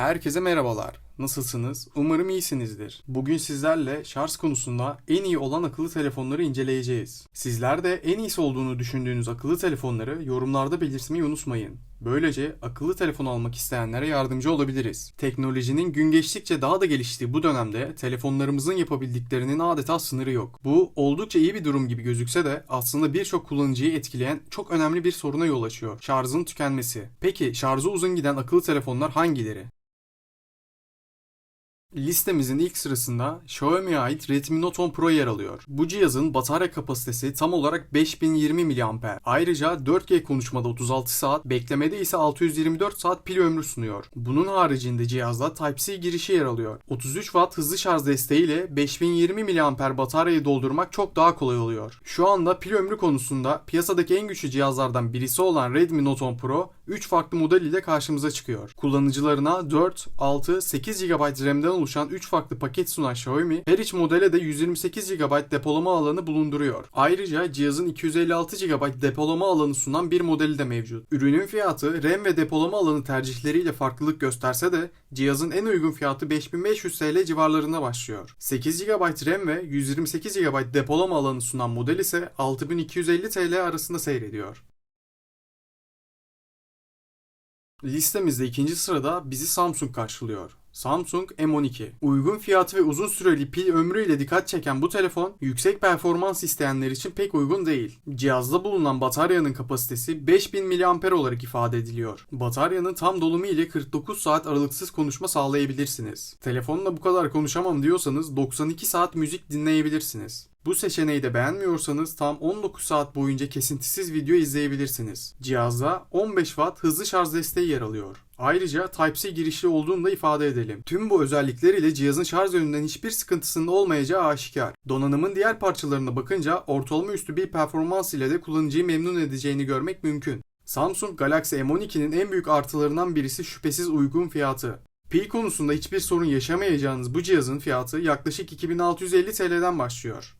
Herkese merhabalar. Nasılsınız? Umarım iyisinizdir. Bugün sizlerle şarj konusunda en iyi olan akıllı telefonları inceleyeceğiz. Sizler de en iyisi olduğunu düşündüğünüz akıllı telefonları yorumlarda belirtmeyi unutmayın. Böylece akıllı telefon almak isteyenlere yardımcı olabiliriz. Teknolojinin gün geçtikçe daha da geliştiği bu dönemde telefonlarımızın yapabildiklerinin adeta sınırı yok. Bu oldukça iyi bir durum gibi gözükse de aslında birçok kullanıcıyı etkileyen çok önemli bir soruna yol açıyor. Şarjın tükenmesi. Peki şarjı uzun giden akıllı telefonlar hangileri? Listemizin ilk sırasında Xiaomi'ye ait Redmi Note 10 Pro yer alıyor. Bu cihazın batarya kapasitesi tam olarak 5020 mAh. Ayrıca 4G konuşmada 36 saat, beklemede ise 624 saat pil ömrü sunuyor. Bunun haricinde cihazda Type-C girişi yer alıyor. 33 Watt hızlı şarj desteğiyle 5020 mAh bataryayı doldurmak çok daha kolay oluyor. Şu anda pil ömrü konusunda piyasadaki en güçlü cihazlardan birisi olan Redmi Note 10 Pro 3 farklı model ile karşımıza çıkıyor. Kullanıcılarına 4, 6, 8 GB RAM'den oluşan 3 farklı paket sunan Xiaomi her iç modele de 128 GB depolama alanı bulunduruyor. Ayrıca cihazın 256 GB depolama alanı sunan bir modeli de mevcut. Ürünün fiyatı RAM ve depolama alanı tercihleriyle farklılık gösterse de cihazın en uygun fiyatı 5500 TL civarlarında başlıyor. 8 GB RAM ve 128 GB depolama alanı sunan model ise 6250 TL arasında seyrediyor. Listemizde ikinci sırada bizi Samsung karşılıyor. Samsung M12. Uygun fiyatı ve uzun süreli pil ömrü ile dikkat çeken bu telefon yüksek performans isteyenler için pek uygun değil. Cihazda bulunan bataryanın kapasitesi 5000 mAh olarak ifade ediliyor. Bataryanın tam dolumu ile 49 saat aralıksız konuşma sağlayabilirsiniz. Telefonla bu kadar konuşamam diyorsanız 92 saat müzik dinleyebilirsiniz. Bu seçeneği de beğenmiyorsanız tam 19 saat boyunca kesintisiz video izleyebilirsiniz. Cihazda 15 Watt hızlı şarj desteği yer alıyor. Ayrıca Type-C girişli olduğunu da ifade edelim. Tüm bu özellikler ile cihazın şarj yönünden hiçbir sıkıntısının olmayacağı aşikar. Donanımın diğer parçalarına bakınca ortalama üstü bir performans ile de kullanıcıyı memnun edeceğini görmek mümkün. Samsung Galaxy M12'nin en büyük artılarından birisi şüphesiz uygun fiyatı. Pil konusunda hiçbir sorun yaşamayacağınız bu cihazın fiyatı yaklaşık 2650 TL'den başlıyor.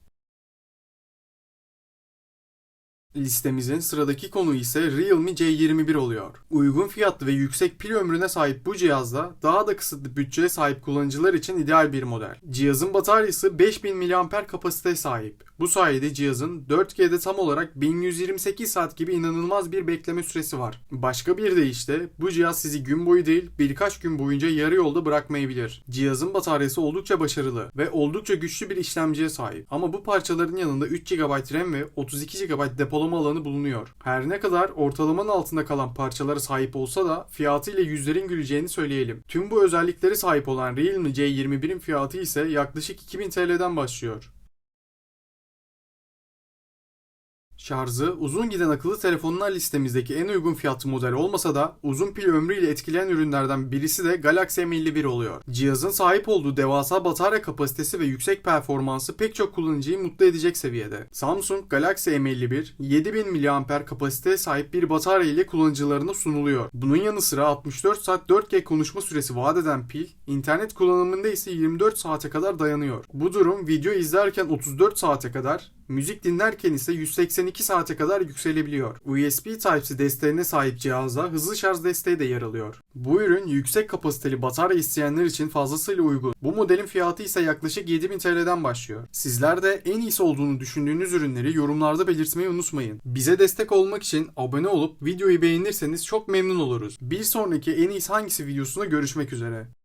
Listemizin sıradaki konu ise Realme C21 oluyor. Uygun fiyatlı ve yüksek pil ömrüne sahip bu cihazda daha da kısıtlı bütçeye sahip kullanıcılar için ideal bir model. Cihazın bataryası 5000 mAh kapasiteye sahip. Bu sayede cihazın 4G'de tam olarak 1128 saat gibi inanılmaz bir bekleme süresi var. Başka bir deyişle bu cihaz sizi gün boyu değil birkaç gün boyunca yarı yolda bırakmayabilir. Cihazın bataryası oldukça başarılı ve oldukça güçlü bir işlemciye sahip. Ama bu parçaların yanında 3 GB RAM ve 32 GB depolama alanı bulunuyor. Her ne kadar ortalamanın altında kalan parçalara sahip olsa da fiyatıyla yüzlerin güleceğini söyleyelim. Tüm bu özelliklere sahip olan Realme C21'in fiyatı ise yaklaşık 2000 TL'den başlıyor. Şarjı uzun giden akıllı telefonlar listemizdeki en uygun fiyatlı model olmasa da uzun pil ömrüyle etkileyen ürünlerden birisi de Galaxy M51 oluyor. Cihazın sahip olduğu devasa batarya kapasitesi ve yüksek performansı pek çok kullanıcıyı mutlu edecek seviyede. Samsung Galaxy M51 7000 mAh kapasiteye sahip bir batarya ile kullanıcılarına sunuluyor. Bunun yanı sıra 64 saat 4G konuşma süresi vaat eden pil, internet kullanımında ise 24 saate kadar dayanıyor. Bu durum video izlerken 34 saate kadar, müzik dinlerken ise 182 saate kadar yükselebiliyor. USB Type-C desteğine sahip cihazda hızlı şarj desteği de yer alıyor. Bu ürün yüksek kapasiteli batarya isteyenler için fazlasıyla uygun. Bu modelin fiyatı ise yaklaşık 7000 TL'den başlıyor. Sizler de en iyisi olduğunu düşündüğünüz ürünleri yorumlarda belirtmeyi unutmayın. Bize destek olmak için abone olup videoyu beğenirseniz çok memnun oluruz. Bir sonraki en iyisi hangisi videosunda görüşmek üzere.